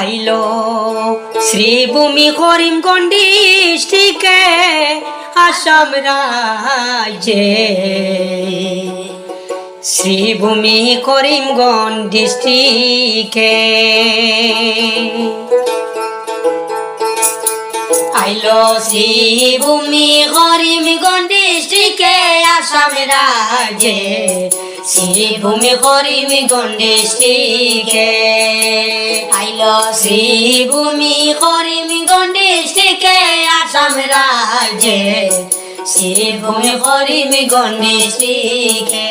আইল। শ্রীভূমি করিমগঞ্জ ডিস্ট্রিক্টে আসাম রাজ্যে। শ্রীভূমি করিমগঞ্জ ডিস্ট্রিক্টে আইল। শ্রীভূমি করিমগঞ্জ ডিস্ট্রিক্টে আসাম রাজ্যে শ্রীভূমি করিমি গণ্ডেষ্টিকে আইল শ্রীভূমি করিমি গণ্ডেষ্টিকে আসাম রাজ্যে। শ্রীভূমি করিমি ডিস্ট্রিক্টে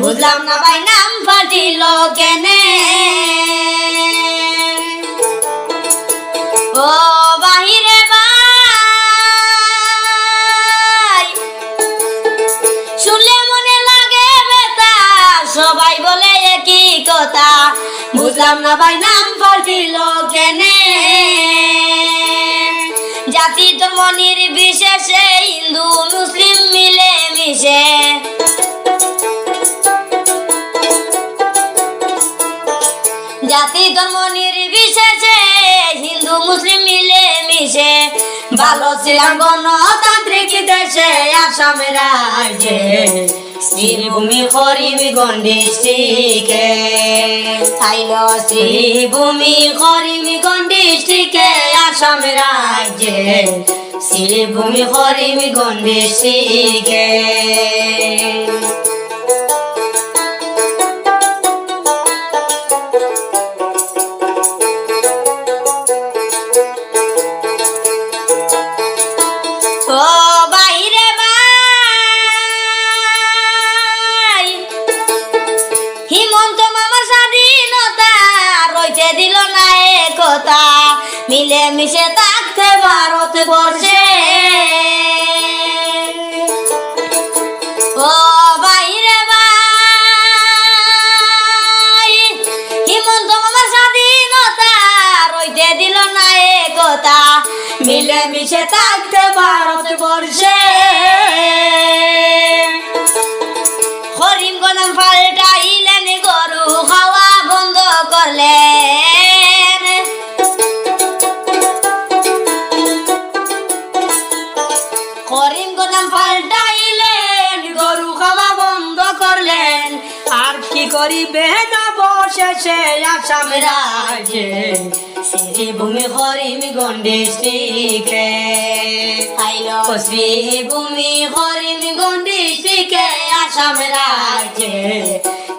বুঝলাম না ভাই নাম ফাটিল কেনে। ও বাহিরে ভাই, শুনলে মনে লাগে বেতা সবাই বলে একই কথা। বুঝলাম না ভাই নাম পাল্টিল কেনে। জাতি ধর্ম নির্বিশেষে হিন্দু, মুসলিম মিলে মিশে ধর্ম নির্বিশেষে হিন্দু মুসলিম মিলে মিশে ভালো ছিলাম গণতান্ত্রিক দেশে, আসাম রাজ্যে। শ্রীভূমি হরিমিগঞ্জ ডিস্ট্রিক্টে আইল শ্রীভূমি হরিমিগঞ্জ ডিস্ট্রিক্টে আসাম রাজ্যে। শ্রীভূমি হরিমিগঞ্জ ডিস্ট্রিক্টে মামা স্বাধীনতা রইতে দিল না একতা। মিলে মিশে থাকতে ভারত বর্ষে। বাইরে স্বাধীনতা দিল মিলে মিশে থাকতে ভারত বর্ষে। করিবে না বসেছে আসাম রাজ্যে। শ্রীভূমি হরিম গন্ডিস্ট্রিক্টে আইল। শ্রীভূমি হরিম গন্ডিস্ট্রিক্টে আসাম রাজ্যে।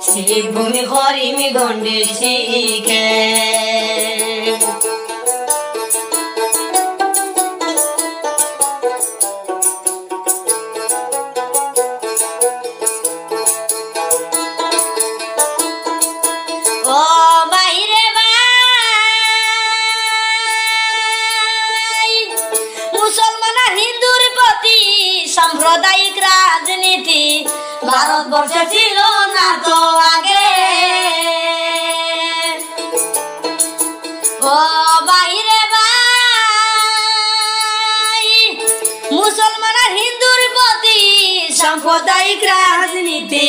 শ্রীভূমি হরিম গন্ডিস্ট্রিক্টে সাম্প্রদায়িক রাজনীতি ভারতবর্ষে ছিল না তো আগে। ও বাইরে মুসলমান আর হিন্দুর প্রতি সাম্প্রদায়িক রাজনীতি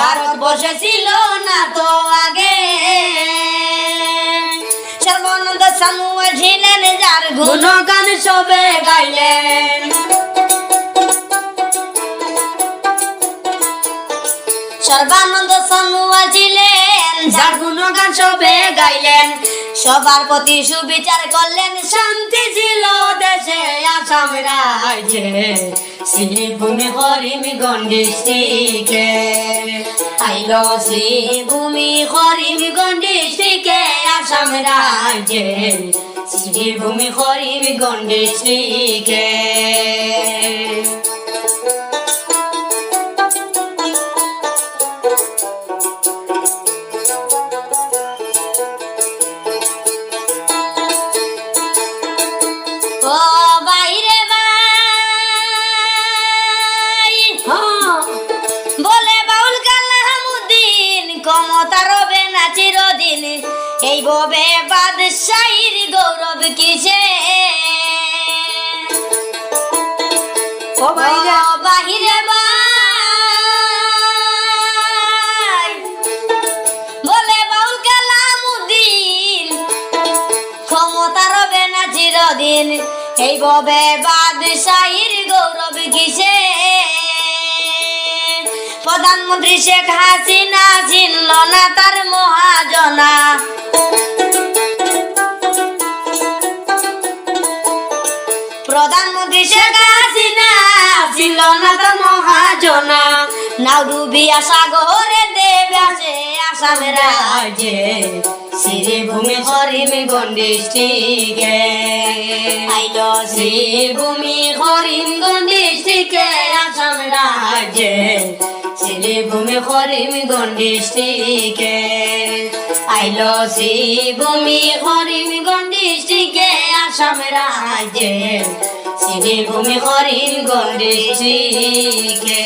ভারতবর্ষে ছিল না তো আগে। সর্বানন্দ সানুয়া ছিলেন যার গুণগান সবে গাইলেন। সর্বানন্দ সানুয়া ছিলেন, যার গুণগান সবে গাইলেন। সবার প্রতি সুবিচার করলেন, শান্তি ছিল দেশে, আসাম রাজ্যে। শ্রীভূমি হরিমি গন্ডিস্ট্রিক্টে আইল শ্রীভূমি হরিমি গন্ডিস্ট্রিক্টে আসাম রাজ্যে। শ্রীভূমি হরিমি গন্ডিস্ট্রিক্টে ও বাইরে বাই হ্যাঁ। বলে বাউল কালামুদ্দিন ক্ষমতা রবে না চিরদিন। এই ববে কিছে ও বাহিরে বাই বলে বাউল কালামুদ্দিন ক্ষমতা রবে না চিরদিন। এই ববে বাদশাহীর গৌরব কিসে? প্রধানমন্ত্রী শেখ হাসিনা চিনল না তার মহাজনা। প্রধানমন্ত্রী শেখ হাসিনা ছিল না তো মহাজনা। নাও ডুবিয়া সাগরে দেবে আসে আসামের রাজ্যে শ্রীভূমি হরিম গন্ডিষ্টিকে আইল শ্রীভূমি হরিম গন্ডিষ্টিকে আসাম রাজ্যে শ্রীভূমি হরিম গন্ডিষ্টিকে আইল শ্রীভূমি হরিম গন্ডিষ্টিকে আসাম রাজ্যে শ্রীভূমি হরিম গন্ডিষ্টিকে